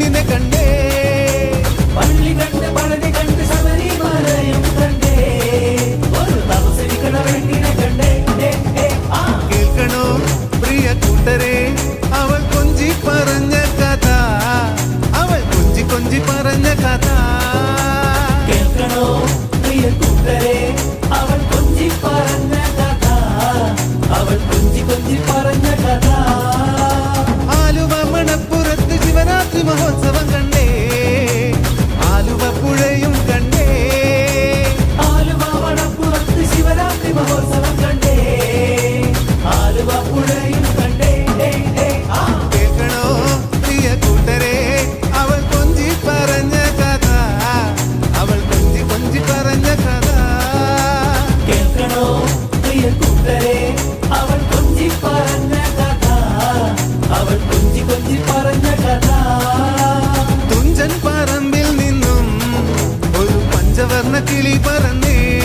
ಕಣ್ಣಿನ ಕಂಡೆ பள்ளி கண்டு பழனி கண்டு சபரிமலையும் கண்டே ஒரு தவசை கண வேண்டின கண்டே കേൾക്കണോ പ്രിയ കൂട്ടരെ അവൾ കൊഞ്ചി പറഞ്ഞ കഥ അവൾ കൊഞ്ചി കൊഞ്ചി പറഞ്ഞ കഥ കേൾക്കണോ പ്രിയ കൂട്ടരെ കിളി പറന്നേ